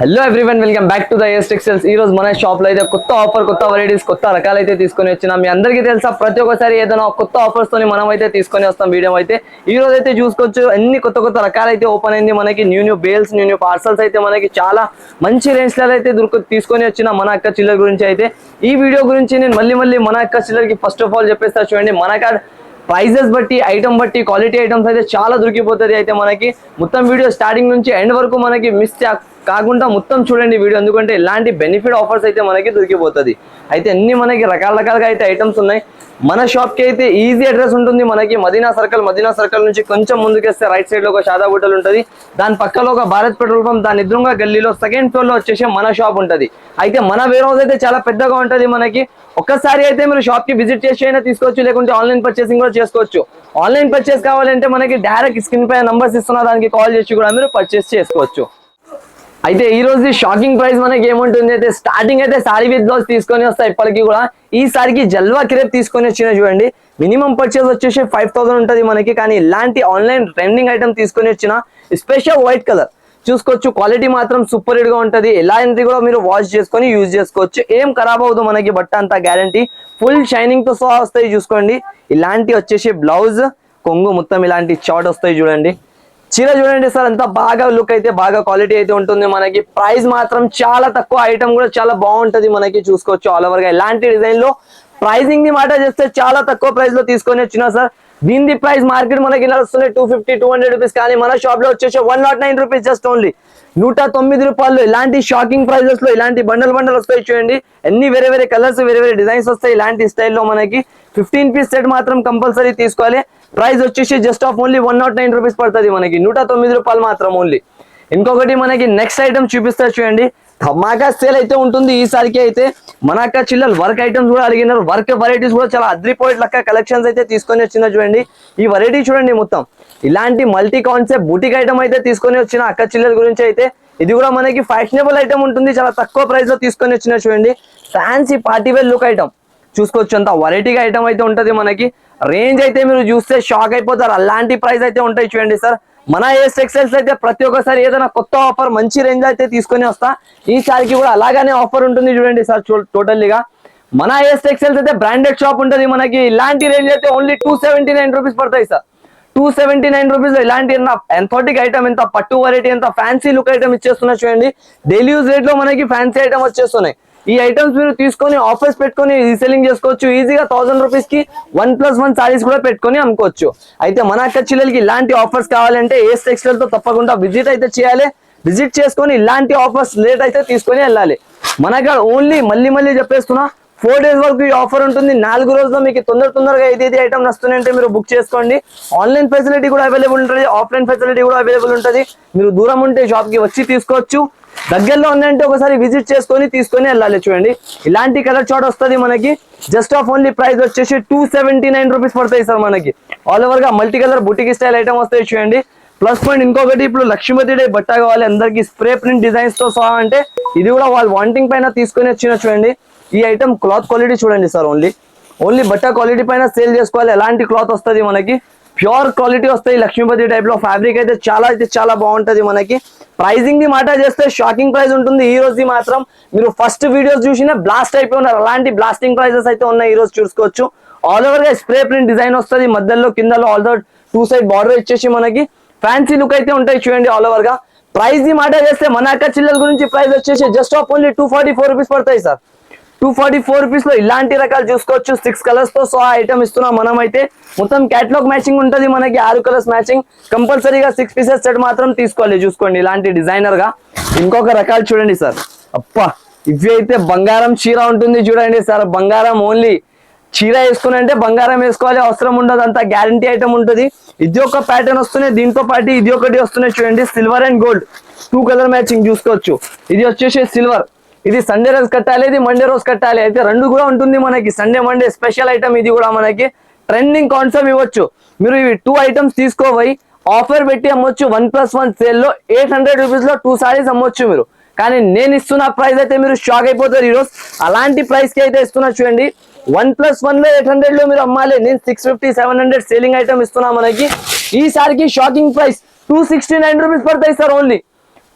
Hello everyone welcome back to the S textiles ఈ రోజు మన షాప్లో అయితే కొత్త ఆఫర్ కొత్త వెరైటీస్ కొత్త రకాలు అయితే తీసుకొని వచ్చినా. మీ అందరికీ తెలుసా ప్రతి ఒక్కసారి ఏదైనా కొత్త ఆఫర్స్ తోని మనం అయితే తీసుకొని వస్తాం వీడియో అయితే. ఈ రోజు అయితే చూసుకోవచ్చు అన్ని కొత్త కొత్త రకాలు అయితే ఓపెన్ అయింది మనకి. New new bales new new parcels అయితే మనకి చాలా మంచి రేంజ్లో అయితే దొరుకు తీసుకొని వచ్చిన మన అక్క చిల్లర గురించి అయితే. ఈ వీడియో గురించి నేను మళ్ళీ మళ్ళీ మన అక్క చిల్లరకి ఫస్ట్ ఆఫ్ ఆల్ చెప్పేస్తా చూడండి. మన కాడ ప్రైజెస్ బట్టి ఐటమ్ బట్టి క్వాలిటీ ఐటమ్స్ అయితే చాలా దొరికిపోతుంది అయితే మనకి. మొత్తం వీడియో స్టార్టింగ్ నుంచి ఎండ్ వరకు మనకి మిస్ కాకుండా మొత్తం చూడండి వీడియో ఎందుకంటే ఇలాంటి బెనిఫిట్ ఆఫర్స్ అయితే మనకి దొరికిపోతుంది. అయితే అన్ని మనకి రకాల రకాలుగా అయితే ఐటమ్స్ ఉన్నాయి. మన షాప్కి అయితే ఈజీ అడ్రస్ ఉంటుంది మనకి. మదీనా సర్కిల్ మదీనా సర్కిల్ నుంచి కొంచెం ముందుకేస్తే రైట్ సైడ్లో ఒక షాదా హోటల్ ఉంటుంది. దాని పక్కలో ఒక భారత్ పెట్రోల్ పంప్ దాని ఎదురుగా గల్లీలో సెకండ్ ఫ్లోర్లో వచ్చేసి మన షాప్ ఉంటుంది. అయితే మన వేర్ హౌస్ అయితే చాలా పెద్దగా ఉంటుంది మనకి. ఒక్కసారి అయితే మీరు షాప్కి విజిట్ చేసి అయినా తీసుకోవచ్చు లేకుంటే ఆన్లైన్ పర్చేసింగ్ కూడా చేసుకోవచ్చు. ఆన్లైన్ పర్చేస్ కావాలంటే మనకి డైరెక్ట్ స్క్రీన్ పై నంబర్స్ ఇస్తున్న దానికి కాల్ చేసి కూడా మీరు పర్చేస్ చేసుకోవచ్చు. అయితే ఈ రోజు షాకింగ్ ప్రైస్ మనకి ఏముంటుంది? అయితే స్టార్టింగ్ అయితే సారీ విత్ బ్లౌజ్ తీసుకొని వస్తాయి ఇప్పటికి కూడా. ఈ సారికి జల్వా క్రేప్ తీసుకొని వచ్చిన చూడండి. మినిమం పర్చేస్ వచ్చేసి ఫైవ్ థౌసండ్ ఉంటుంది మనకి. కానీ ఇలాంటి ఆన్లైన్ ట్రెండింగ్ ఐటమ్ తీసుకొని వచ్చిన స్పెషల్ వైట్ కలర్ చూసుకోవచ్చు క్వాలిటీ మాత్రం సూపర్ హిట్గా ఉంటుంది. ఎలాంటి కూడా మీరు వాష్ చేసుకొని యూజ్ చేసుకోవచ్చు. ఏం ఖరాబ్ అవ్వదు మనకి బట్ట అంతా గ్యారంటీ ఫుల్ షైనింగ్తో సహా వస్తాయి చూసుకోండి. ఇలాంటి వచ్చేసి బ్లౌజ్ కొంగు మొత్తం ఇలాంటి షార్ట్ వస్తాయి చూడండి. చీర చూడండి సార్ అంతా బాగా లుక్ అయితే బాగా క్వాలిటీ అయితే ఉంటుంది మనకి. ప్రైస్ మాత్రం చాలా తక్కువ ఐటమ్ కూడా చాలా బాగుంటది మనకి చూసుకోవచ్చు ఆల్ ఓవర్గా. ఇలాంటి డిజైన్లో ప్రైసింగ్ని మాట చేస్తే చాలా తక్కువ ప్రైస్లో తీసుకొని వచ్చిన సార్ దీని ప్రైస్ మార్కెట్ మనకి ఇలా వస్తుంది two fifty two hundred rupees కానీ మన షాప్లో వచ్చేసి one nought nine rupees just only నూట తొమ్మిది రూపాయలు ఇలాంటి షాకింగ్ ప్రైజెస్లో ఇలాంటి బండల్ బండల్ వస్తాయి చూడండి. ఎన్ని వేరే వేరే కలర్స్ వేరే వేరే డిజైన్స్ వస్తాయి ఇలాంటి స్టైల్లో మనకి. ఫిఫ్టీన్ పీస్ సెట్ మాత్రం కంపల్సరీ తీసుకోవాలి. ప్రైస్ వచ్చేసి just of only one nought nine rupees పడుతుంది మనకి. నూట తొమ్మిది రూపాయలు మాత్రం ఓన్లీ ఇంకొకటి మనకి నెక్స్ట్ ఐటమ్ చూపిస్తారు చూడండి. ధమాకా సేల్ అయితే ఉంటుంది ఈసారికి అయితే. మన అక్క చిల్లలు వర్క్ ఐటమ్స్ కూడా అడిగినారు. వర్క్ వెరైటీస్ కూడా చాలా అద్రిపోయేట్ లెక్క కలెక్షన్స్ అయితే తీసుకొని వచ్చిన చూడండి. ఈ వెరైటీ చూడండి మొత్తం. ఇలాంటి మల్టీ కాన్సెప్ట్ బూటిక్ ఐటమ్ అయితే తీసుకొని వచ్చిన అక్క చిల్లల గురించి అయితే. ఇది కూడా మనకి ఫ్యాషనబుల్ ఐటమ్ ఉంటుంది. చాలా తక్కువ ప్రైస్లో తీసుకొని వచ్చిన చూడండి. Fancy party wear look item చూసుకోవచ్చు అంత వెరైటీగా ఐటమ్ అయితే ఉంటుంది మనకి. రేంజ్ అయితే మీరు చూస్తే షాక్ అయిపోతారు. అలాంటి ప్రైస్ అయితే ఉంటాయి చూడండి సార్. మన ఏస్ టెక్స్టైల్స్ అయితే ప్రతి ఒక్కసారి ఏదైనా కొత్త ఆఫర్ మంచి రేంజ్ అయితే తీసుకొని వస్తా. ఈసారికి కూడా అలాగనే ఆఫర్ ఉంటుంది చూడండి సార్ టోటల్లీగా మన ఏస్ టెక్స్టైల్స్ అయితే బ్రాండెడ్ షాప్ ఉంటుంది మనకి. ఇలాంటి రేంజ్ అయితే only two seventy nine rupees పడతాయి sir. Two seventy nine rupees ఇలాంటి ఎంతోటిక్ ఐటమ్ ఎంత పట్టు వెరైటీ ఎంత ఫ్యాన్సీ లుక్ ఐటమ్ ఇచ్చేస్తున్నా చూడండి. డైలీ యూజ్ రేట్లో మనకి ఫ్యాన్సీ ఐటమ్ వచ్చేస్తున్నాయి. ఈ ఐటమ్స్ మీరు తీసుకొని ఆఫర్స్ పెట్టుకొని రీసెల్లింగ్ చేసుకోవచ్చు. ఈజీగా థౌసండ్ రూపీస్కి వన్ ప్లస్ వన్ సారీస్ కూడా పెట్టుకొని అమ్ముకోవచ్చు. అయితే మన అక్క చిల్లలకి ఇలాంటి ఆఫర్స్ కావాలంటే ఏ టెక్స్టైల్తో తప్పకుండా విజిట్ అయితే చేయాలి. విజిట్ చేసుకొని ఇలాంటి ఆఫర్స్ లేట్ అయితే తీసుకొని వెళ్ళాలి. మన ఓన్లీ మళ్ళీ మళ్ళీ చెప్పేస్తున్నా ఫోర్ డేస్ వరకు ఈ ఆఫర్ ఉంటుంది. నాలుగు రోజుల్లో మీకు తొందర తొందరగా ఏదైతే ఐటమ్ నస్తుందంటే మీరు బుక్ చేసుకోండి. ఆన్లైన్ ఫెసిలిటీ కూడా అవైలబుల్ ఉంటుంది. ఆఫ్లైన్ ఫెసిలిటీ కూడా అవైలబుల్ ఉంటుంది. మీరు దూరం ఉంటే షాప్కి వచ్చి తీసుకోవచ్చు. దగ్గరలో ఉందంటే ఒకసారి విజిట్ చేసుకొని తీసుకొని వెళ్ళాలి చూడండి. ఇలాంటి కలర్ చాట్ వస్తుంది మనకి. జస్ట్ ఆఫ్ ఓన్లీ ప్రైస్ వచ్చేసి టూ సెవెంటీ నైన్ రూపీస్ పడతాయి సార్ మనకి. ఆల్ ఓవర్గా multi colour boutique style item వస్తాయి చూడండి. ప్లస్ పాయింట్ ఇంకొకటి ఇప్పుడు లక్ష్మీపతి డే బట్ట కావాలి. అందరికి స్ప్రే ప్రింట్ డిజైన్స్తో సహా అంటే ఇది కూడా వాళ్ళు వాంటింగ్ పైన తీసుకొని వచ్చిన చూడండి. ఈ ఐటమ్ క్లాత్ క్వాలిటీ చూడండి సార్ ఓన్లీ ఓన్లీ బట్ట క్వాలిటీ పైన సేల్ చేసుకోవాలి. ఎలాంటి క్లాత్ వస్తుంది మనకి? ప్యూర్ క్వాలిటీ వస్తాయి లక్ష్మీపతి టైప్లో. ఫ్యాబ్రిక్ అయితే చాలా అయితే చాలా బాగుంటది మనకి. ప్రైజింగ్ ది మాట చేస్తే షాకింగ్ ప్రైస్ ఉంటుంది. ఈ రోజు మాత్రం మీరు ఫస్ట్ వీడియోస్ చూసినా బ్లాస్ట్ అయిపోయి ఉన్నారు. అలాంటి బ్లాస్టింగ్ ప్రైజెస్ అయితే ఉన్నాయి ఈ రోజు చూసుకోవచ్చు. ఆల్ ఓవర్గా స్ప్రే ప్రింట్ డిజైన్ వస్తుంది. మధ్యలో కిందలో ఆల్ టూ సైడ్ బార్డర్ ఇచ్చేసి మనకి ఫ్యాన్సీ లుక్ అయితే ఉంటాయి చూడండి ఆల్ ఓవర్గా. ప్రైస్ ది మాట చేస్తే మన అక్క చిల్లల గురించి ప్రైస్ వచ్చేసి just of only two forty four rupees పడతాయి సార్. టూ ఫార్టీ ఫోర్ రూపీస్లో ఇలాంటి రకాలు చూసుకోవచ్చు. సిక్స్ కలర్స్తో సహా ఐటమ్ ఇస్తున్నాం మనం అయితే మొత్తం క్యాటలాగ్ మ్యాచింగ్ ఉంటుంది మనకి. ఆరు కలర్స్ మ్యాచింగ్ కంపల్సరీగా సిక్స్ పీసెస్ సెట్ మాత్రం తీసుకోవాలి. చూసుకోండి ఇలాంటి డిజైనర్గా. ఇంకొక రకాలు చూడండి సార్. అప్ప ఇవి అయితే బంగారం చీర ఉంటుంది చూడండి సార్. బంగారం ఓన్లీ చీర వేసుకుని అంటే బంగారం వేసుకోవాలి అవసరం ఉండదు. అంత గ్యారంటీ ఐటమ్ ఉంటుంది. ఇది ఒక ప్యాటర్న్ వస్తున్నాయి. దీంతో పాటు ఇది ఒకటి వస్తున్నాయి చూడండి. Silver and gold two colour matching చూసుకోవచ్చు. ఇది వచ్చేసి సిల్వర్ ఇది సండే రోజు కట్టాలి ఇది మండే రోజు కట్టాలి. అయితే రెండు కూడా ఉంటుంది మనకి. సండే మండే స్పెషల్ ఐటమ్ ఇది కూడా మనకి. ట్రెండింగ్ కాన్సెప్ట్ ఇవ్వచ్చు. మీరు ఇవి టూ ఐటమ్స్ తీసుకోపోయి ఆఫర్ పెట్టి అమ్మొచ్చు. వన్ ప్లస్ వన్ సేల్లో ఎయిట్ హండ్రెడ్ రూపీస్లో టూ సారీస్ అమ్మొచ్చు మీరు. కానీ నేను ఇస్తున్న ప్రైస్ అయితే మీరు షాక్ అయిపోతారు ఈరోజు. అలాంటి ప్రైస్కి అయితే ఇస్తున్నా చూడండి. వన్ ప్లస్ వన్లో ఎయిట్ హండ్రెడ్లో మీరు అమ్మాలి. నేను six fifty seven hundred selling item ఇస్తున్నా మనకి. ఈసారికి shocking price two sixty nine rupees పడతాయి sir only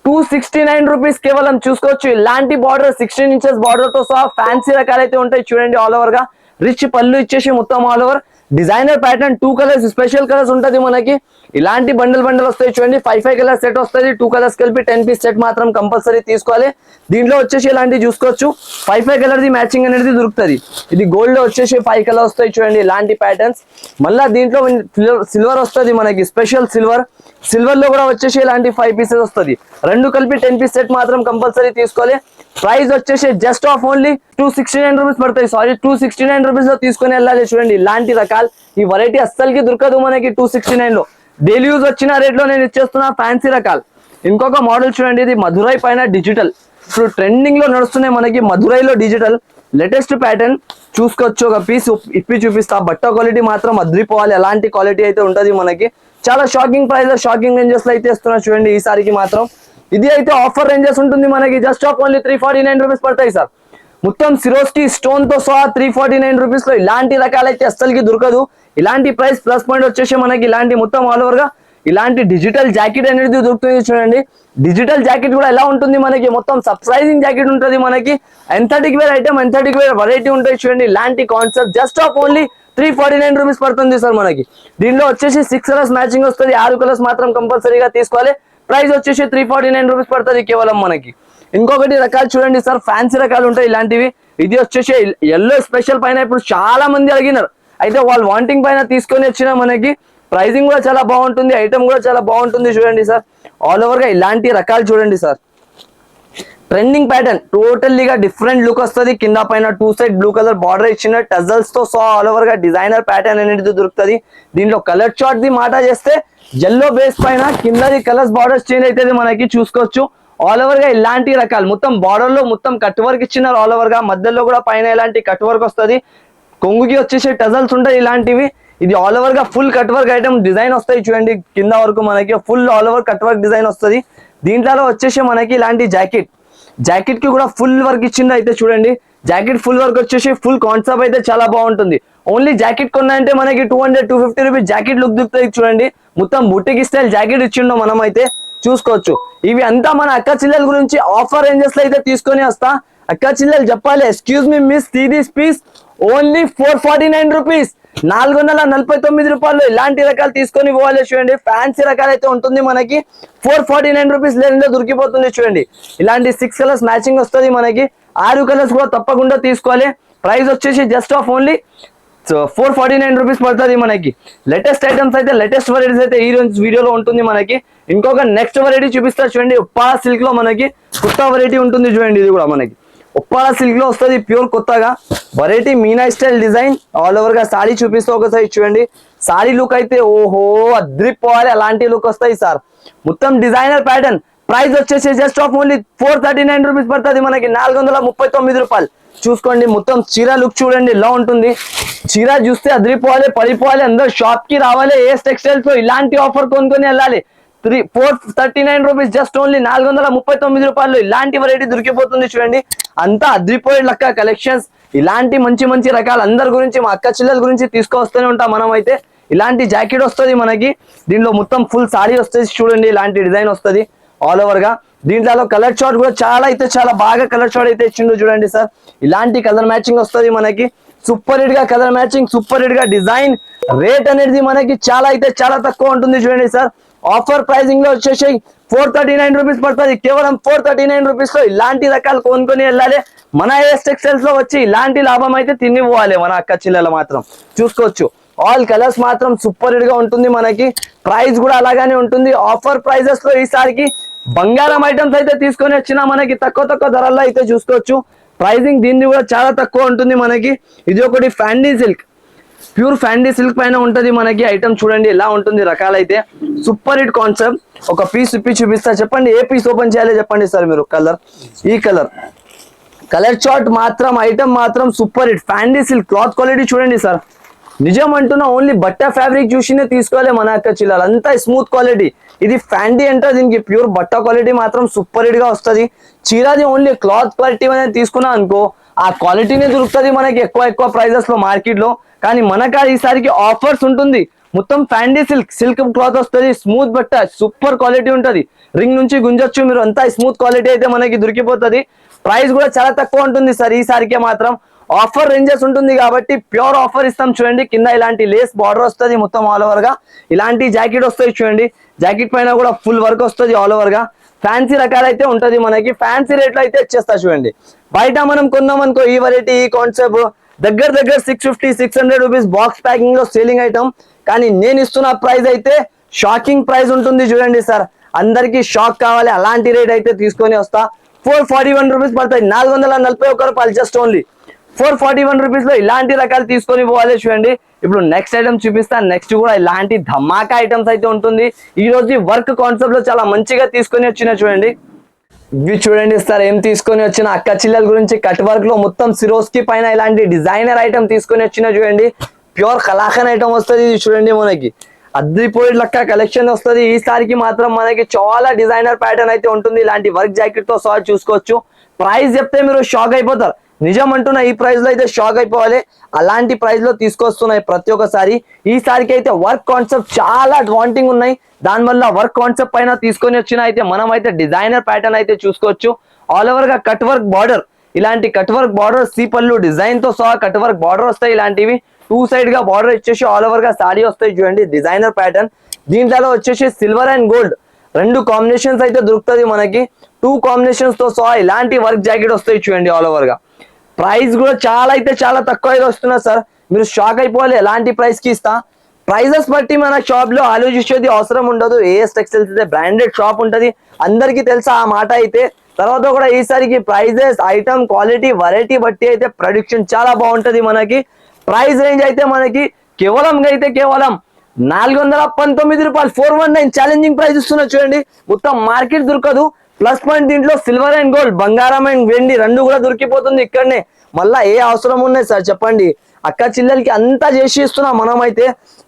two sixty nine rupees కేవలం చూసుకోవచ్చు. ఇలాంటి బార్డర్ సిక్స్టీన్ ఇంచెస్ బార్డర్తో సహా ఫ్యాన్సీ రకాలైతే అయితే ఉంటాయి. చూడండి ఆల్ ఓవర్గా. రిచ్ పళ్ళు ఇచ్చేసి మొత్తం all over designer pattern two colours special colours ఉంటది మనకి. ఇలాంటి బండల్ బండల్ వస్తాయి చూడండి. ఫైవ్ ఫైవ్ కలర్ సెట్ వస్తుంది. టూ కలర్స్ కలిపి టెన్ పీస్ సెట్ మాత్రం కంపల్సరీ తీసుకోవాలి. దీంట్లో వచ్చేసి ఇలాంటివి చూసుకోవచ్చు? Five five colour the matching అనేది దొరుకుతుంది. ఇది గోల్డ్లో వచ్చేసి ఫైవ్ కలర్ వస్తాయి చూడండి. ఇలాంటి ప్యాటర్న్స్ మళ్ళీ దీంట్లో సిల్వర్ వస్తుంది మనకి. స్పెషల్ సిల్వర్ సిల్వర్లో కూడా వచ్చేసి ఇలాంటి ఫైవ్ పీసెస్ వస్తుంది. రెండు కలిపి టెన్ పీస్ సెట్ మాత్రం కంపల్సరీ తీసుకోవాలి. ప్రైస్ వచ్చేసి just of only two sixty nine rupees పడతాయి. సారీ టూ సిక్స్టీ నైన్ రూపీస్లో తీసుకొని వెళ్ళాలి చూడండి. ఇలాంటి రకాలు. ఈ వెరైటీ అస్సలకి దొరకదు మనకి టూ సిక్స్టీ నైన్లో. డైలీ యూజ్ వచ్చిన రేట్లో నేను ఇచ్చేస్తున్నా ఫ్యాన్సీ రకాలు. ఇంకొక మోడల్ చూడండి ఇది మధురై పైన డిజిటల్ ఇప్పుడు ట్రెండింగ్లో నడుస్తున్నాయి మనకి మధురైలో డిజిటల్ లేటెస్ట్ ప్యాటర్న్ చూసుకోవచ్చు ఒక పీస్ ఇప్పి చూపిస్తా. బట్ట క్వాలిటీ మాత్రం అద్రిపోవాలి. ఎలాంటి క్వాలిటీ అయితే ఉంటుంది మనకి. చాలా షాకింగ్ ప్రైస్ షాకింగ్ రేంజెస్లో అయితే ఇస్తున్నా చూడండి ఈసారికి మాత్రం. ఇది అయితే ఆఫర్ రేంజెస్ ఉంటుంది మనకి. Just of only three forty nine rupees పడతాయి సార్. మొత్తం సిరోస్కి స్టోన్తో సహా త్రీ ఫార్టీ నైన్ రూపీస్లో ఇలాంటి రకాలైతే అస్సలకి దొరకదు. ఇలాంటి ప్రైస్ ప్లస్ పాయింట్ వచ్చేసి మనకి ఇలాంటి మొత్తం ఆల్ ఓవర్గా ఇలాంటి డిజిటల్ జాకెట్ అనేది దొరుకుతుంది చూడండి. డిజిటల్ జాకెట్ కూడా ఎలా ఉంటుంది మనకి? మొత్తం సర్ప్రైజింగ్ జాకెట్ ఉంటుంది మనకి. ఎంథటిక్ వేర్ ఐటమ్ ఎంథటిక్ వేర్ వెరైటీ ఉంటాయి చూడండి. ఇలాంటి concept just of only three forty nine rupees పడుతుంది సార్ మనకి. దీనిలో వచ్చేసి సిక్స్ కలర్స్ మ్యాచింగ్ వస్తుంది. ఆరు కలర్స్ మాత్రం కంపల్సరీగా తీసుకోవాలి. ప్రైస్ వచ్చేసి త్రీ ఫార్టీ నైన్ రూపీస్ పడుతుంది కేవలం మనకి. ఇంకొకటి రకాలు చూడండి సార్. ఫ్యాన్సీ రకాలు ఉంటాయి ఇలాంటివి. ఇది వచ్చేసి ఎల్లో స్పెషల్ పైన ఇప్పుడు చాలా మంది అడిగినారు. అయితే వాళ్ళు వాంటింగ్ పైన తీసుకొని వచ్చిన మనకి ప్రైజింగ్ కూడా చాలా బాగుంటుంది ఐటమ్ కూడా చాలా బాగుంటుంది చూడండి సార్. ఆల్ ఓవర్గా ఇలాంటి రకాలు చూడండి సార్. ట్రెండింగ్ ప్యాటర్న్ టోటల్లీగా డిఫరెంట్ లుక్ వస్తుంది. కింద పైన two side blue colour border ఇచ్చిన టజల్స్తో సో ఆల్ ఓవర్గా డిజైనర్ ప్యాటర్న్ అనేది దొరుకుతుంది. దీంట్లో కలర్ చార్ట్ ది మాట చేస్తే ఎల్లో బేస్ పైన కిందది కలర్స్ బార్డర్స్ చేంజ్ అవుతుంది మనకి చూసుకోవచ్చు. ఆల్ ఓవర్గా ఇలాంటి రకాలు మొత్తం బార్డర్లో మొత్తం కట్ వర్క్ ఇచ్చినారు ఆల్ ఓవర్గా మధ్యలో కూడా పైన ఇలాంటి కట్ వర్క్ వస్తుంది. కొంగుకి వచ్చేసి టజల్స్ ఉంటాయి ఇలాంటివి. ఇది ఆల్ ఓవర్గా full cut work item design వస్తాయి చూడండి. కింద వరకు మనకి full all over cut work design వస్తుంది. దీంట్లో వచ్చేసి మనకి ఇలాంటి జాకెట్ జాకెట్కి కూడా ఫుల్ వర్క్ ఇచ్చింది అయితే చూడండి. జాకెట్ ఫుల్ వర్క్ వచ్చేసి ఫుల్ కాన్సెప్ట్ అయితే చాలా బాగుంటుంది. ఓన్లీ జాకెట్ కొన్నాయంటే మనకి two hundred two fifty rupees jacket look దిగుతుంది చూడండి. మొత్తం బుట్టికి స్టైల్ జాకెట్ ఇచ్చిండో మనం అయితే చూసుకోవచ్చు. ఇవి అంతా మన అక్క చెల్లెల గురించి ఆఫర్ రేంజెస్లో అయితే తీసుకొని వస్తా. అక్క చిల్లలు చెప్పాలి. Excuse me mister this piece only four forty nine rupees నాలుగు వందల నలభై తొమ్మిది రూపాయలు. ఇలాంటి రకాలు తీసుకొని పోవాలి చూడండి. ఫ్యాన్సీ రకాలు అయితే ఉంటుంది మనకి. ఫోర్ ఫార్టీ నైన్ రూపీస్ లేనిలో దొరికిపోతుంది చూడండి. ఇలాంటి సిక్స్ కలర్స్ మ్యాచింగ్ వస్తుంది మనకి. ఆరు కలర్స్ కూడా తప్పకుండా తీసుకోవాలి. ప్రైస్ వచ్చేసి just of only so four forty nine rupees పడుతుంది మనకి. లేటెస్ట్ ఐటమ్స్ అయితే లేటెస్ట్ వెరైటీస్ అయితే ఈ రోజు వీడియోలో ఉంటుంది మనకి. ఇంకొక నెక్స్ట్ వెరైటీ చూపిస్తారు చూడండి. ఉప్పా సిల్క్లో మనకి కొత్త వెరైటీ ఉంటుంది చూడండి. ఇది కూడా మనకి. ఉప్పాల సిల్క్లో వస్తుంది ప్యూర్ కొత్తగా. Variety Meena style design. All ఓవర్గా సారీ చూపిస్తూ ఒకసారి చూడండి. సారీ లుక్ అయితే ఓహో అద్రిపోవాలి. అలాంటి లుక్ వస్తాయి సార్. మొత్తం డిజైనర్ ప్యాటర్న్ ప్రైస్ వచ్చేసి just of only four thirty nine rupees పడుతుంది మనకి. నాలుగు వందల ముప్పై తొమ్మిది రూపాయలు. చూసుకోండి మొత్తం చీర లుక్ చూడండి ఎలా ఉంటుంది. చీర చూస్తే అదిరిపోవాలి పడిపోవాలి. అందరు షాప్కి రావాలి ఏ టెక్స్టైల్స్లో ఇలాంటి ఆఫర్ కొనుక్కొని వెళ్ళాలి. Three four thirty nine rupees just only నాలుగు వందల ముప్పై తొమ్మిది రూపాయలు. ఇలాంటి వెరైటీ దొరికిపోతుంది చూడండి. అంతా అద్రిపోయే లెక్క కలెక్షన్స్ ఇలాంటి మంచి మంచి రకాలు అందరి గురించి మా అక్క చెల్లెల గురించి తీసుకొస్తూనే ఉంటాం మనం అయితే ఇలాంటి జాకెట్ వస్తుంది మనకి. దీంట్లో మొత్తం ఫుల్ సారీ వస్తుంది చూడండి. ఇలాంటి డిజైన్ వస్తుంది. ఆల్ ఓవర్గా. దీంట్లో కలర్ షార్ట్ కూడా చాలా అయితే చాలా బాగా కలర్ షార్ట్ అయితే ఇచ్చిండు చూడండి సార్. ఇలాంటి కలర్ మ్యాచింగ్ వస్తుంది మనకి. సూపర్ హిట్గా కలర్ మ్యాచింగ్ సూపర్ హిట్గా డిజైన్ రేట్ అనేది మనకి చాలా అయితే చాలా తక్కువ ఉంటుంది చూడండి సార్. ఆఫర్ ప్రైసింగ్లో వచ్చేసి ఫోర్ థర్టీ నైన్ రూపీస్ పడుతుంది. కేవలం ఫోర్ థర్టీ నైన్ రూపీస్లో ఇలాంటి రకాలు కొనుక్కొని వెళ్ళాలి. మన ఏఎస్ టెక్స్టైల్స్లో వచ్చి ఇలాంటి లాభం అయితే తిని పోవాలి మన అక్క చెల్లెలు మాత్రం. చూసుకోవచ్చు. ఆల్ కలర్స్ మాత్రం సూపర్గా ఉంటుంది మనకి. ప్రైస్ కూడా అలాగానే ఉంటుంది. ఆఫర్ ప్రైజెస్లో ఈసారికి బంగారం ఐటమ్స్ అయితే తీసుకొని వచ్చినా మనకి తక్కువ తక్కువ ధరల్లో అయితే చూసుకోవచ్చు. ప్రైసింగ్ దీన్ని కూడా చాలా తక్కువ ఉంటుంది మనకి. ఇది ఒకటి Fendi silk pure Fendi silk పైన ఉంటది మనకి. ఐటమ్ చూడండి ఎలా ఉంటుంది రకాలైతే. Super hit concept. ఒక పీస్ ఇప్పి చూపిస్తా. చెప్పండి ఏ పీస్ ఓపెన్ చేయాలో చెప్పండి సార్ మీరు కలర్. ఈ కలర్. కలర్ చార్ట్ మాత్రం ఐటమ్ మాత్రం super hit. Fendi silk cloth quality చూడండి సార్. నిజం అంటున్నా ఓన్లీ బట్ట ఫ్యాబ్రిక్ చూసినే తీసుకోవాలి మన అక్క చిల్లాలు అంతా స్మూత్ క్వాలిటీ. ఇది ఫ్యాండీ అంటే దీనికి ప్యూర్ బట్ట క్వాలిటీ మాత్రం సూపర్ హిట్గా వస్తుంది. చీరాది ఓన్లీ క్లాత్ క్వాలిటీ అనేది తీసుకున్నా అనుకో ఆ క్వాలిటీనే దొరుకుతుంది మనకి ఎక్కువ ఎక్కువ ప్రైజెస్లో మార్కెట్లో కానీ మనకా ఈసారికి ఆఫర్స్ ఉంటుంది. మొత్తం ఫ్యాండీ సిల్క్ సిల్క్ క్లాత్ వస్తుంది స్మూత్ బట్ట సూపర్ క్వాలిటీ ఉంటుంది. రింగ్ నుంచి గుంజొచ్చు మీరు అంతా స్మూత్ క్వాలిటీ అయితే మనకి దొరికిపోతుంది. ప్రైస్ కూడా చాలా తక్కువ ఉంటుంది సార్ ఈసారికే మాత్రం. ఆఫర్ రేంజెస్ ఉంటుంది కాబట్టి ప్యూర్ ఆఫర్ ఇస్తాం చూడండి. కింద ఇలాంటి లేస్ బార్డర్ వస్తుంది మొత్తం ఆల్ ఓవర్గా. ఇలాంటి జాకెట్ వస్తుంది చూడండి. జాకెట్ పైన కూడా ఫుల్ వర్క్ వస్తుంది ఆల్ ఓవర్గా. ఫ్యాన్సీ రకాలైతే ఉంటుంది మనకి. ఫ్యాన్సీ రేట్లో అయితే ఇచ్చేస్తా చూడండి. బయట మనం కొన్నాం అనుకో ఈ వెరైటీ ఈ కాన్సెప్ట్ దగ్గర దగ్గర six fifty six hundred rupees box ప్యాకింగ్లో selling item కానీ నేను ఇస్తున్న ప్రైస్ అయితే షాకింగ్ ప్రైస్ ఉంటుంది చూడండి సార్ అందరికి షాక్ కావాలి అలాంటి రేట్ అయితే తీసుకొని వస్తా. ఫోర్ ఫార్టీ వన్ రూపీస్ పడతాయి నాలుగు వందల నలభై ఒక్క రూపాయలు just only four forty one రూపీస్లో ఇలాంటి రకాలు తీసుకొని పోవాలి చూడండి. ఇప్పుడు నెక్స్ట్ ఐటమ్ చూపిస్తాను నెక్స్ట్ కూడా ఇలాంటి ధమాకా ఐటమ్స్ అయితే ఉంటుంది. ఈ రోజు వర్క్ కాన్సెప్ట్లో చాలా మంచిగా తీసుకొని వచ్చిన చూడండి. ఇవి చూడండి సార్ ఏం తీసుకొని వచ్చిన అక్క చిల్లల గురించి కట్ వర్క్లో మొత్తం సిరోస్కి పైన ఇలాంటి డిజైనర్ ఐటమ్ తీసుకొని వచ్చిన చూడండి. ప్యూర్ కలాఖన్ ఐటమ్ వస్తుంది ఇది చూడండి మనకి. అద్రిపోయి లెక్క కలెక్షన్ వస్తుంది. ఈసారికి మాత్రం మనకి చాలా డిజైనర్ ప్యాటర్న్ అయితే ఉంటుంది. ఇలాంటి వర్క్ జాకెట్తో సహా చూసుకోవచ్చు. ప్రైస్ చెప్తే మీరు షాక్ అయిపోతారు. నిజం అంటున్నా ఈ ప్రైస్లో అయితే షాక్ అయిపోవాలి. అలాంటి ప్రైస్లో తీసుకొస్తున్నాయి ప్రతి ఒక్కసారి ఈసారికి అయితే వర్క్ కాన్సెప్ట్ చాలా వాంటింగ్ ఉన్నాయి. దానివల్ల వర్క్ కాన్సెప్ట్ పైన తీసుకొని వచ్చిన అయితే మనం అయితే డిజైనర్ ప్యాటర్న్ అయితే చూసుకోవచ్చు. ఆల్ ఓవర్గా కట్ వర్క్ బార్డర్ ఇలాంటి కట్ వర్క్ బార్డర్ సీ పళ్ళు డిజైన్తో సహా కట్ వర్క్ బార్డర్ వస్తాయి ఇలాంటివి. టూ సైడ్గా బార్డర్ ఇచ్చేసి ఆల్ ఓవర్గా సారీ వస్తాయి చూడండి డిజైనర్ ప్యాటర్న్ దీంట్లో వచ్చేసి సిల్వర్ అండ్ గోల్డ్ రెండు కాంబినేషన్స్ అయితే దొరుకుతుంది మనకి. టూ కాంబినేషన్స్తో సహా ఇలాంటి వర్క్ జాకెట్ వస్తాయి చూడండి ఆల్ ఓవర్గా. ప్రైస్ కూడా చాలా అయితే చాలా తక్కువ అయితే వస్తున్నా సార్. మీరు షాక్ అయిపోవాలి ఎలాంటి ప్రైస్కి ఇస్తా? ప్రైజెస్ బట్టి మన షాప్లో ఆలోచించేది అవసరం ఉండదు. ఏఎస్ టెక్స్టైల్స్ అయితే బ్రాండెడ్ షాప్ ఉంటది. అందరికీ తెలుసా ఆ మాట అయితే. తర్వాత కూడా ఈసారికి ప్రైజెస్ ఐటమ్ క్వాలిటీ వెరైటీ బట్టి అయితే ప్రొడక్షన్ చాలా బాగుంటది మనకి. ప్రైస్ రేంజ్ అయితే మనకి కేవలం అయితే కేవలం నాలుగు వందల పంతొమ్మిది రూపాయలు. Four one nine challenging price ఇస్తున్నా చూడండి. మొత్తం మార్కెట్ దొరకదు. ప్లస్ పాయింట్ దీంట్లో సిల్వర్ అండ్ గోల్డ్ బంగారం అండ్ వెండి రెండు కూడా దొరికిపోతుంది ఇక్కడనే. మళ్ళా ఏ అవసరం ఉన్నాయి సార్ చెప్పండి. అక్క చెల్లెలకి అంతా చేసి ఇస్తున్నాం మనం అయితే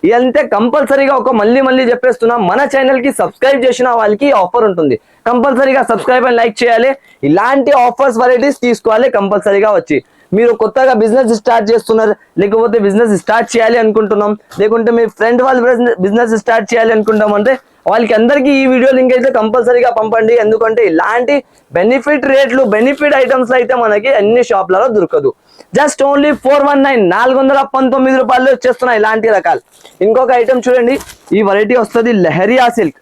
ఇదంతే కంపల్సరీగా ఒక మళ్ళీ మళ్ళీ చెప్పేస్తున్నాం. మన ఛానల్కి సబ్స్క్రైబ్ చేసిన వాళ్ళకి ఆఫర్ ఉంటుంది. కంపల్సరీగా సబ్స్క్రైబ్ అండ్ లైక్ చేయాలి. ఇలాంటి ఆఫర్స్ వెరైటీస్ తీసుకోవాలి కంపల్సరీగా వచ్చి. మీరు కొత్తగా బిజినెస్ స్టార్ట్ చేస్తున్నారు లేకపోతే బిజినెస్ స్టార్ట్ చేయాలి అనుకుంటున్నాం. లేకుంటే మీ ఫ్రెండ్ వాళ్ళు బిజినెస్ స్టార్ట్ చేయాలి అనుకుంటాం అంటే వాళ్ళకి అందరికీ ఈ వీడియో లింక్ అయితే కంపల్సరీగా పంపండి. ఎందుకంటే ఇలాంటి బెనిఫిట్ రేట్లు బెనిఫిట్ ఐటమ్స్ అయితే మనకి అన్ని షాప్లలో దొరకదు. Just only four one nine నాలుగు వందల పంతొమ్మిది రూపాయలు వచ్చేస్తున్నాయి ఇలాంటి రకాలు. ఇంకొక ఐటమ్ చూడండి. ఈ వెరైటీ వస్తుంది లెహరియా సిల్క్.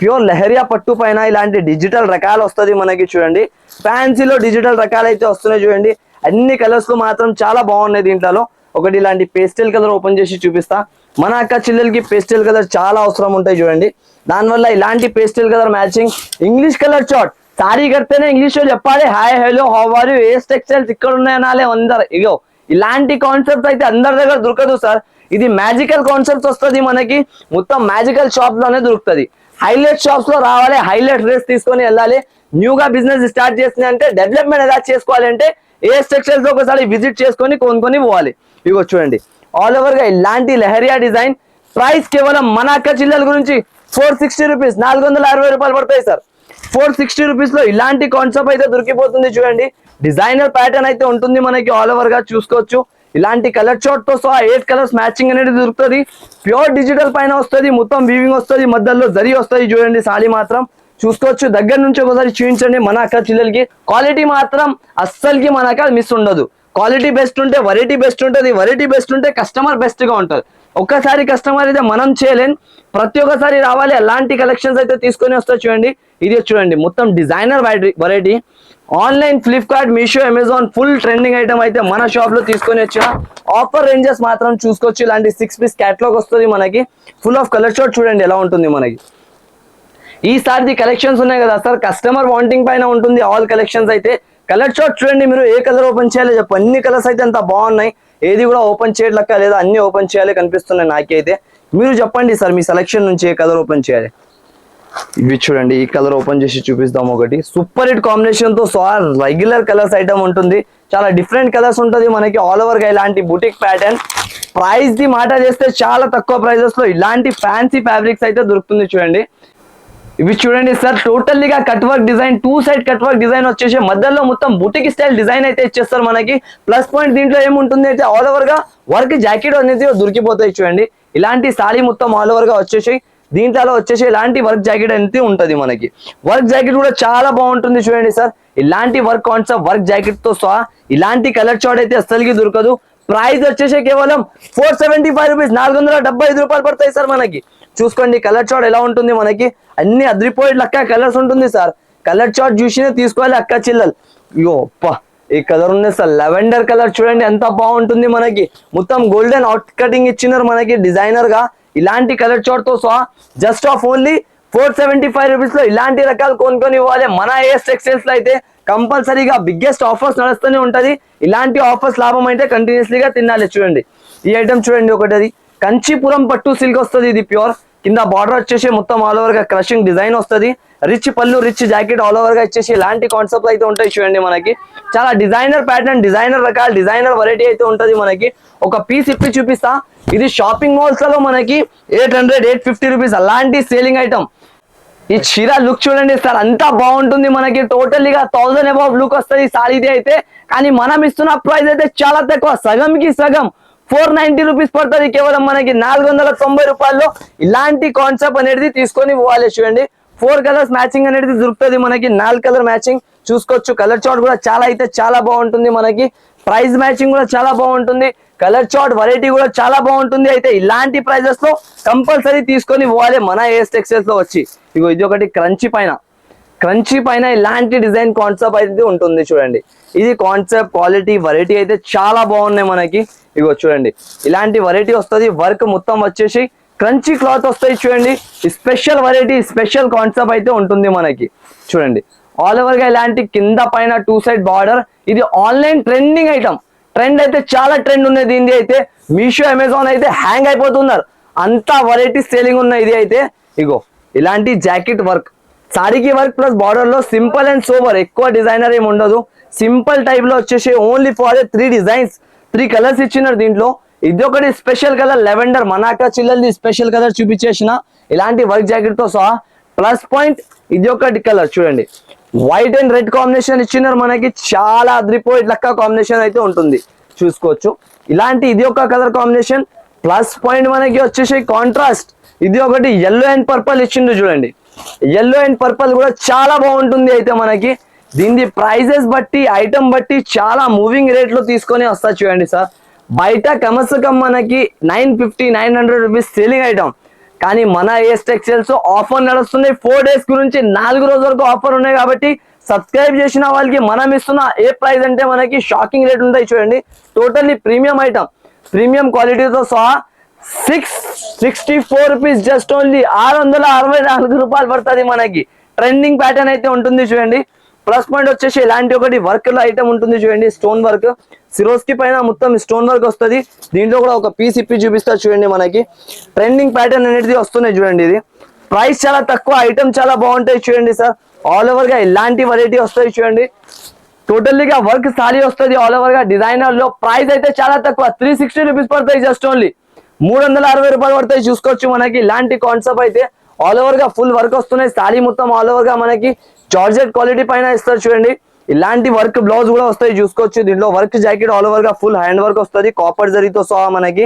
ప్యూర్ లెహరియా పట్టు పైన ఇలాంటి డిజిటల్ రకాలు వస్తుంది మనకి చూడండి. ఫ్యాన్సీలో డిజిటల్ రకాలు అయితే వస్తున్నాయి చూడండి. అన్ని కలర్స్లు మాత్రం చాలా బాగున్నాయి దీంట్లో. ఒకటి ఇలాంటి పేస్టల్ కలర్ ఓపెన్ చేసి చూపిస్తా. మన అక్క చెల్లెలకి పేస్టల్ కలర్ చాలా అవసరం ఉంటాయి చూడండి. దానివల్ల ఇలాంటి pastel colour matching English colour short sari కడితేనే ఇంగ్లీష్లో చెప్పాలి. Hi hello how you A textiles ఇక్కడ ఉన్నాయనాలే అందరు ఇగో ఇలాంటి కాన్సెప్ట్ అయితే అందరి దగ్గర దొరకదు సార్. ఇది మ్యాజికల్ కాన్సెప్ట్ వస్తుంది మనకి. మొత్తం మ్యాజికల్ షాప్లోనే దొరుకుతుంది. హైలైట్ షాప్స్లో రావాలి. హైలైట్ డ్రెస్ తీసుకొని వెళ్ళాలి. న్యూగా బిజినెస్ స్టార్ట్ చేసింది అంటే డెవలప్మెంట్ ఎలా చేసుకోవాలంటే ఏ టెక్స్టైల్స్ ఒకసారి విజిట్ చేసుకొని కొనుక్కొని పోవాలి. ఇగో చూడండి. ఆల్ ఓవర్గా ఇలాంటి లెహరియా డిజైన్ ప్రైస్ కేవలం మన అక్క చిల్లల గురించి ఫోర్ సిక్స్టీ రూపీస్ నాలుగు వందల అరవై రూపాయలు పడతాయి సార్. ఫోర్ సిక్స్టీ రూపీస్లో ఇలాంటి కాన్సెప్ట్ అయితే దొరికిపోతుంది చూడండి. డిజైనర్ ప్యాటర్న్ అయితే ఉంటుంది మనకి ఆల్ ఓవర్గా చూసుకోవచ్చు. ఇలాంటి కలర్ షార్ట్తో సహా ఎయిట్ కలర్స్ మ్యాచింగ్ అనేది దొరుకుతుంది. ప్యూర్ డిజిటల్ పైన వస్తుంది మొత్తం వీవింగ్ వస్తుంది మధ్యలో జరి వస్తుంది చూడండి సాలి మాత్రం. చూసుకోవచ్చు దగ్గర నుంచి ఒకసారి చూపించండి మన అక్క చిల్లలకి. క్వాలిటీ మాత్రం అస్సలకి మన అక్క మిస్ ఉండదు. క్వాలిటీ బెస్ట్ ఉంటే వెరైటీ బెస్ట్ ఉంటుంది. వెరైటీ బెస్ట్ ఉంటే కస్టమర్ బెస్ట్గా ఉంటుంది. ఒక్కసారి కస్టమర్ అయితే మనం చేయలేం. ప్రతి ఒక్కసారి రావాలి. అలాంటి కలెక్షన్స్ అయితే తీసుకొని వస్తా చూడండి. ఇది చూడండి. మొత్తం designer variety online Flipkart Meesho Amazon full trending item అయితే మన షాప్లో తీసుకొని వచ్చిన ఆఫర్ రేంజెస్ మాత్రం చూసుకోవచ్చు. ఇలాంటి సిక్స్ పీస్ క్యాట్లాగ్ వస్తుంది మనకి. ఫుల్ ఆఫ్ కలర్ షాట్ చూడండి ఎలా ఉంటుంది మనకి. ఈసారి కలెక్షన్స్ ఉన్నాయి కదా సార్. కస్టమర్ వాంటింగ్ పైన ఉంటుంది. ఆల్ కలెక్షన్స్ అయితే కలర్ షాట్ చూడండి మీరు ఏ కలర్ ఓపెన్ చేయాలి చెప్పు. అన్ని కలర్స్ అయితే అంత బాగున్నాయి. ఏది కూడా ఓపెన్ చేయట్లక్క లేదా అన్ని ఓపెన్ చేయాలి కనిపిస్తున్నాయి నాకైతే. మీరు చెప్పండి సార్ మీ సెలెక్షన్ నుంచి ఏ కలర్ ఓపెన్ చేయాలి. ఇవి చూడండి ఈ కలర్ ఓపెన్ చేసి చూపిస్తాం ఒకటి. సూపర్ హిట్ కాంబినేషన్తో సో రెగ్యులర్ కలర్స్ ఐటమ్ ఉంటుంది. చాలా డిఫరెంట్ కలర్స్ ఉంటుంది మనకి ఆల్ ఓవర్గా ఇలాంటి బుటిక్ ప్యాటర్న్ ప్రైస్ ది మాట చేస్తే చాలా తక్కువ ప్రైజెస్లో ఇలాంటి ఫ్యాన్సీ ఫ్యాబ్రిక్స్ అయితే దొరుకుతుంది చూడండి. ఇవి చూడండి sir టోటల్లీగా cut work design two side cut work design వచ్చేసి మధ్యలో మొత్తం బుటిక్ స్టైల్ డిజైన్ అయితే ఇచ్చేస్తారు మనకి. ప్లస్ పాయింట్ దీంట్లో ఏముంటుంది అయితే ఆల్ ఓవర్గా వర్క్ జాకెట్ అనేది దొరికిపోతాయి చూడండి. ఇలాంటి సారీ మొత్తం ఆల్ ఓవర్గా వచ్చేసి దీంట్లో వచ్చేసి ఇలాంటి వర్క్ జాకెట్ అనేది ఉంటుంది మనకి. వర్క్ జాకెట్ కూడా చాలా బాగుంటుంది చూడండి సార్. ఇలాంటి వర్క్ కాన్సెప్ట్ వర్క్ జాకెట్తో సహా ఇలాంటి కలర్ చాట్ అయితే అస్సలకి దొరకదు. ప్రైస్ వచ్చేసి కేవలం ఫోర్ సెవెంటీ ఫైవ్ రూపీస్ నాలుగు వందల డెబ్బై ఐదు రూపాయలు పడతాయి సార్ మనకి. చూసుకోండి కలర్ చాట్ ఎలా ఉంటుంది మనకి? అన్ని అద్రిపోయే లెక్క కలర్స్ ఉంటుంది సార్. కలర్ చాట్ చూసినే తీసుకోవాలి అక్క చిల్లలు. అయ్యో అప్ప ఈ కలర్ ఉంది సార్ లెవెండర్ కలర్ చూడండి ఎంత బాగుంటుంది మనకి. మొత్తం గోల్డెన్ అవుట్ కటింగ్ ఇచ్చినారు మనకి డిజైనర్గా. ఇలాంటి కలర్ చాట్తో సహా just of only four seventy five రూపీస్లో ఇలాంటి రకాలు కొనుక్కొని ఇవ్వాలి. మన ఏఎస్ టెక్స్టైల్స్లో అయితే కంపల్సరీగా బిగ్గెస్ట్ ఆఫర్స్ నడుస్తూనే ఉంటది. ఇలాంటి ఆఫర్స్ లాభం అయితే కంటిన్యూస్లీగా తినాలి చూడండి. ఈ ఐటమ్ చూడండి ఒకటి కంచీపురం పట్టు సిల్క్ వస్తుంది ఇది ప్యూర్ కింద బార్డర్ వచ్చేసి మొత్తం ఆల్ ఓవర్గా క్రషింగ్ డిజైన్ వస్తుంది. రిచ్ పళ్ళు రిచ్ జాకెట్ ఆల్ ఓవర్గా ఇచ్చేసి ఇలాంటి కాన్సెప్ట్ అయితే ఉంటాయి చూడండి మనకి. చాలా డిజైనర్ ప్యాటర్న్ డిజైనర్ రకాల డిజైనర్ వెరైటీ అయితే ఉంటుంది మనకి. ఒక పీస్ ఇప్పి చూపిస్తా. ఇది షాపింగ్ మాల్స్లో మనకి eight hundred eight fifty rupees అలాంటి సేలింగ్ ఐటమ్ ఈ చీర లుక్ చూడండి సార్ అంతా బాగుంటుంది మనకి. టోటల్లీగా థౌసండ్ అబౌవ్ లుక్ వస్తుంది సారీది అయితే. కానీ మనం ఇస్తున్న ప్రైస్ అయితే చాలా తక్కువ. సగంకి సగం. ఫోర్ నైన్టీ రూపీస్ పడుతుంది కేవలం మనకి నాలుగు వందల తొంభై రూపాయల్లో ఇలాంటి కాన్సెప్ట్ అనేది తీసుకొని పోవాలి చూడండి. ఫోర్ కలర్స్ మ్యాచింగ్ అనేది దొరుకుతుంది మనకి నాలుగు కలర్ మ్యాచింగ్ చూసుకోవచ్చు కలర్ చాట్ కూడా చాలా అయితే చాలా బాగుంటుంది మనకి. ప్రైస్ మ్యాచింగ్ కూడా చాలా బాగుంటుంది. కలర్ చాట్ వెరైటీ కూడా చాలా బాగుంటుంది. అయితే ఇలాంటి ప్రైజెస్లో కంపల్సరీ తీసుకొని పోవాలి మన ఏస్ టెక్స్టైల్స్లో వచ్చి. ఇగో ఇది ఒకటి క్రంచి పైన. క్రంచీ పైన ఇలాంటి డిజైన్ కాన్సెప్ట్ అయితే ఉంటుంది చూడండి. ఇది కాన్సెప్ట్ క్వాలిటీ వెరైటీ అయితే చాలా బాగున్నాయి మనకి. ఇగో చూడండి. ఇలాంటి వెరైటీ వస్తుంది. వర్క్ మొత్తం వచ్చేసి క్రంచీ క్లాత్ వస్తాయి చూడండి. స్పెషల్ వెరైటీ స్పెషల్ కాన్సెప్ట్ అయితే ఉంటుంది మనకి. చూడండి. ఆల్ ఓవర్గా ఇలాంటి కింద పైన టూ సైడ్ బార్డర్ ఇది ఆన్లైన్ ట్రెండింగ్ ఐటమ్ ట్రెండ్ అయితే చాలా ట్రెండ్ ఉన్నది దీనిది అయితే. మీషో అమెజాన్ అయితే హ్యాంగ్ అయిపోతున్నారు. అంత వెరైటీ సేలింగ్ ఉన్న ఇది అయితే. ఇగో ఇలాంటి జాకెట్ వర్క్ సారీకి వర్క్ ప్లస్ బార్డర్లో సింపుల్ అండ్ సోబర్ ఎక్కువ డిజైనర్ ఏమి ఉండదు. సింపుల్ టైప్లో వచ్చేసి only for three designs three colours ఇచ్చినారు దీంట్లో. ఇది ఒకటి స్పెషల్ కలర్ లెవెండర్. మనాకా చిల్లల్ది స్పెషల్ కలర్ చూపించేసిన. ఇలాంటి వర్క్ జాకెట్తో సహా. ప్లస్ పాయింట్ ఇది ఒకటి కలర్ చూడండి. వైట్ అండ్ రెడ్ కాంబినేషన్ ఇచ్చినారు మనకి. చాలా అద్రిపోయి లెక్క కాంబినేషన్ అయితే ఉంటుంది. చూసుకోవచ్చు. ఇలాంటి ఇది ఒక కలర్ కాంబినేషన్. ప్లస్ పాయింట్ మనకి వచ్చేసి కాంట్రాస్ట్. ఇది ఒకటి ఎల్లో అండ్ పర్పల్ ఇచ్చిండు చూడండి. ఎల్లో అండ్ పర్పల్ కూడా చాలా బాగుంటుంది అయితే మనకి. దీని ప్రైజెస్ బట్టి ఐటమ్ బట్టి చాలా మూవింగ్ రేట్లో తీసుకొని వస్తా చూడండి సార్. బయట కమసకం మనకి nine fifty nine hundred rupees selling item కానీ మన ఏస్ టెక్స్టైల్స్ ఆఫర్ నడుస్తున్నాయి. ఫోర్ డేస్ గురించి నాలుగు రోజుల వరకు ఆఫర్ ఉన్నాయి కాబట్టి సబ్స్క్రైబ్ చేసిన వాళ్ళకి మనం ఇస్తున్న ఏ ప్రైస్ అంటే మనకి షాకింగ్ రేట్ ఉంటాయి చూడండి. టోటల్లీ ప్రీమియం ఐటమ్ ప్రీమియం క్వాలిటీతో సహా six sixty four rupees just only ఆరు వందల అరవై నాలుగు రూపాయలు పడుతుంది మనకి. ట్రెండింగ్ ప్యాటర్న్ అయితే ఉంటుంది చూడండి. ప్లస్ పాయింట్ వచ్చేసి ఇలాంటి ఒకటి వర్క్లో ఐటమ్ ఉంటుంది చూడండి స్టోన్ వర్క్ సిరోస్కి పైన మొత్తం స్టోన్ వర్క్ వస్తుంది. దీంట్లో కూడా ఒక పీస్ ఇప్పి చూపిస్తా చూడండి మనకి. ట్రెండింగ్ ప్యాటర్న్ అనేది వస్తున్నాయి చూడండి ఇది. ప్రైస్ చాలా తక్కువ ఐటమ్ చాలా బాగుంటాయి చూడండి సార్ ఆల్ ఓవర్గా ఇలాంటి వెరైటీ వస్తాయి చూడండి. టోటల్లీగా వర్క్ సారీ వస్తుంది ఆల్ ఓవర్గా. డిజైనర్లో ప్రైస్ అయితే చాలా తక్కువ త్రీ సిక్స్టీ రూపీస్ పడతాయి జస్ట్ ఓన్లీ మూడు వందల అరవై రూపాయలు పడతాయి చూసుకోవచ్చు మనకి. ఇలాంటి కాన్సెప్ట్ అయితే ఆల్ ఓవర్గా ఫుల్ వర్క్ వస్తున్నాయి. సారీ మొత్తం ఆల్ ఓవర్గా మనకి. జార్జెట్ క్వాలిటీ పైన ఇస్తారు చూడండి. ఇలాంటి వర్క్ బ్లౌజ్ కూడా వస్తాయి చూసుకోవచ్చు. దీంట్లో వర్క్ జాకెట్ ఆల్ ఓవర్గా ఫుల్ హ్యాండ్ వర్క్ వస్తుంది. కాపర్ జరీతో సహా మనకి.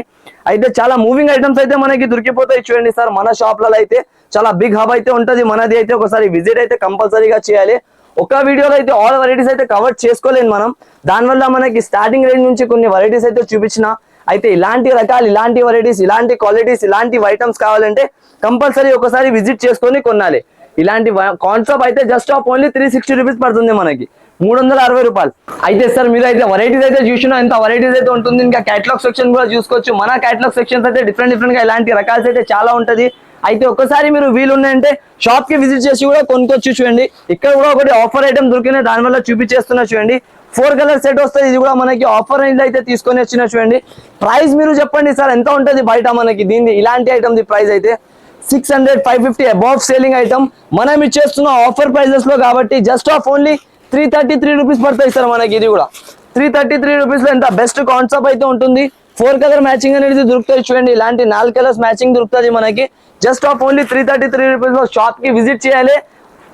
అయితే చాలా మూవింగ్ ఐటమ్స్ అయితే మనకి దొరికిపోతాయి చూడండి సార్. మన షాప్లలో అయితే చాలా బిగ్ హబ్ అయితే ఉంటుంది. మనది అయితే ఒకసారి విజిట్ అయితే కంపల్సరీగా చేయాలి. ఒక వీడియోలో అయితే ఆల్ వెరైటీస్ అయితే కవర్ చేసుకోలేదు మనం. దానివల్ల మనకి స్టార్టింగ్ రేంజ్ నుంచి కొన్ని వెరైటీస్ అయితే చూపించిన. అయితే ఇలాంటి రకాలు ఇలాంటి వెరైటీస్ ఇలాంటి క్వాలిటీస్ ఇలాంటి ఐటమ్స్ కావాలంటే కంపల్సరీ ఒకసారి విజిట్ చేసుకొని కొనాలి. ఇలాంటి కాన్సెప్ట్ అయితే just of only three sixty rupees పడుతుంది మనకి. మూడు వందల అరవై రూపాయలు. అయితే సార్ మీరు అయితే వెరైటీస్ అయితే చూసినా ఎంత వెరైటీస్ అయితే ఉంటుంది. ఇంకా క్యాటలాగ్ సెక్షన్ కూడా చూసుకోవచ్చు. మన క్యాటలాగ్ సెక్షన్స్ అయితే డిఫరెంట్ డిఫరెంట్గా ఇలాంటి రకాల్స్ అయితే చాలా ఉంటది. అయితే ఒక్కసారి మీరు వీలున్నాయంటే షాప్కి విజిట్ చేసి కూడా కొనుక్కొచ్చు చూడండి. ఇక్కడ కూడా ఒకటి ఆఫర్ ఐటమ్ దొరికినాయి దానివల్ల చూపించేస్తున్నా చూడండి. ఫోర్ కలర్ సెట్ వస్తుంది ఇది కూడా మనకి ఆఫర్ రేంజ్ అయితే తీసుకొని వచ్చిన చూడండి. ప్రైస్ మీరు చెప్పండి సార్ ఎంత ఉంటుంది బయట మనకి? దీన్ని ఇలాంటి ఐటమ్ ది ప్రైస్ అయితే six hundred five fifty above selling item. మనం ఇచ్చేస్తున్న ఆఫర్ ప్రైజెస్లో కాబట్టి just of only three thirty three rupees పడతాయి సార్ మనకి ఇది కూడా. త్రీ థర్టీ త్రీ రూపీస్లో ఎంత బెస్ట్ కాన్సెప్ట్ అయితే ఉంటుంది. ఫోర్ కలర్ మ్యాచింగ్ అనేది దొరుకుతాయి చూడండి. ఇలాంటి నాలుగు కలర్స్ మ్యాచింగ్ దొరుకుతుంది మనకి. Just of only three thirty three రూపీస్లో షాప్కి విజిట్ చేయాలి.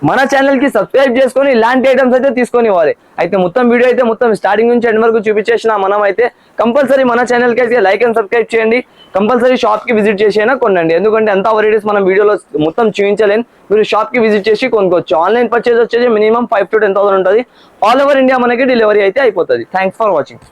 మన ఛానల్కి సబ్స్క్రైబ్ చేసుకొని ఇలాంటి ఐటమ్స్ అయితే తీసుకొని ఇవ్వాలి అయితే మొత్తం వీడియో అయితే మొత్తం స్టార్టింగ్ నుంచి ఎండ్ వరకు చూపించేసిన మనం అయితే కంపల్సరీ మన ఛానల్కి అయితే లైక్ అండ్ సబ్స్క్రైబ్ చేయండి. కంపల్సరీ షాప్కి విజిట్ చేసి అయినా కొనండి. ఎందుకంటే ఎంత వెరైటీస్ మనం వీడియోలో మొత్తం చూపించలేను మీరు షాప్కి విజిట్ చేసి కొనుక్కోవచ్చు. ఆన్లైన్ పర్చేజ్ వచ్చేసి minimum five to ten thousand ఉంటుంది. ఆల్ ఓవర్ ఇండియా మనకి డెలివరీ అయితే అయిపోతుంది. Thanks for watching